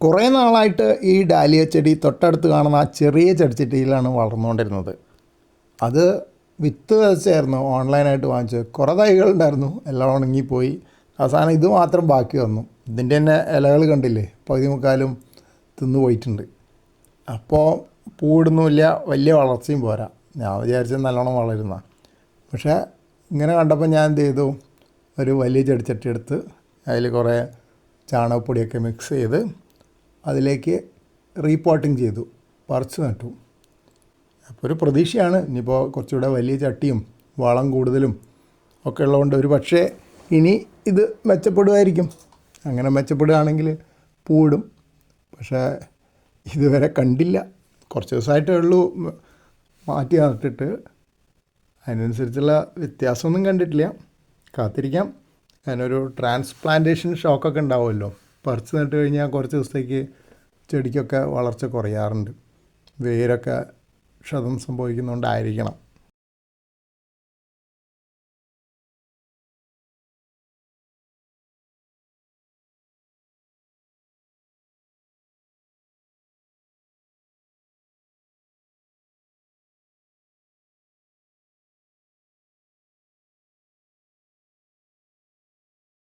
കുറേ നാളായിട്ട് ഈ ഡാലിയ ചെടി തൊട്ടടുത്ത് കാണുന്ന ആ ചെറിയ ചെടിച്ചട്ടിയിലാണ് വളർന്നുകൊണ്ടിരുന്നത്. അത് വിത്ത് വെച്ചായിരുന്നു ഓൺലൈനായിട്ട് വാങ്ങിച്ചത്. കുറേ തൈകളുണ്ടായിരുന്നു എല്ലാം ഉണങ്ങിപ്പോയി. അവസാനം ഇത് മാത്രം ബാക്കി വന്നു. ഇതിന്റെ തന്നെ ഇലകൾ കണ്ടില്ലേ പകുതി മുക്കാലും തിന്നു പോയിട്ടുണ്ട്. അപ്പോൾ പൂവിടുന്നുമില്ല വലിയ വളർച്ചയും പോരാ. ഞാൻ വിചാരിച്ച നല്ലോണം വളരുന്ന. പക്ഷേ ഇങ്ങനെ കണ്ടപ്പോൾ ഞാൻ എന്ത് ചെയ്തു? ഒരു വലിയ ചെടിച്ചട്ടി എടുത്ത് അതിൽ കുറേ ചാണകപ്പൊടിയൊക്കെ മിക്സ് ചെയ്ത് അതിലേക്ക് റീപോട്ടിങ് ചെയ്തു പറിച്ച് നട്ടു. അപ്പോൾ ഒരു പ്രതീക്ഷയാണ്. ഇനിയിപ്പോൾ കുറച്ചുകൂടെ വലിയ ചട്ടിയും വളം കൂടുതലും ഒക്കെ ഉള്ളതുകൊണ്ട് ഒരു പക്ഷേ ഇനി ഇത് മെച്ചപ്പെടുമായിരിക്കും. അങ്ങനെ മെച്ചപ്പെടുകയാണെങ്കിൽ പൂവിടും. പക്ഷേ ഇതുവരെ കണ്ടില്ല. കുറച്ച് ദിവസമായിട്ടേ ഉള്ളൂ മാറ്റി നട്ടിട്ട്. അതിനനുസരിച്ചുള്ള വ്യത്യാസമൊന്നും കണ്ടിട്ടില്ല. കാത്തിരിക്കാം. അതിനൊരു ട്രാൻസ്പ്ലാന്റേഷൻ ഷോക്കൊക്കെ ഉണ്ടാവുമല്ലോ. പറിച്ച് നട്ട് കഴിഞ്ഞാൽ കുറച്ച് ദിവസത്തേക്ക് ചെടിക്കൊക്കെ വളർച്ച കുറയാറുണ്ട്. വേരൊക്കെ ക്ഷതം സംഭവിക്കുന്നതുകൊണ്ടായിരിക്കണം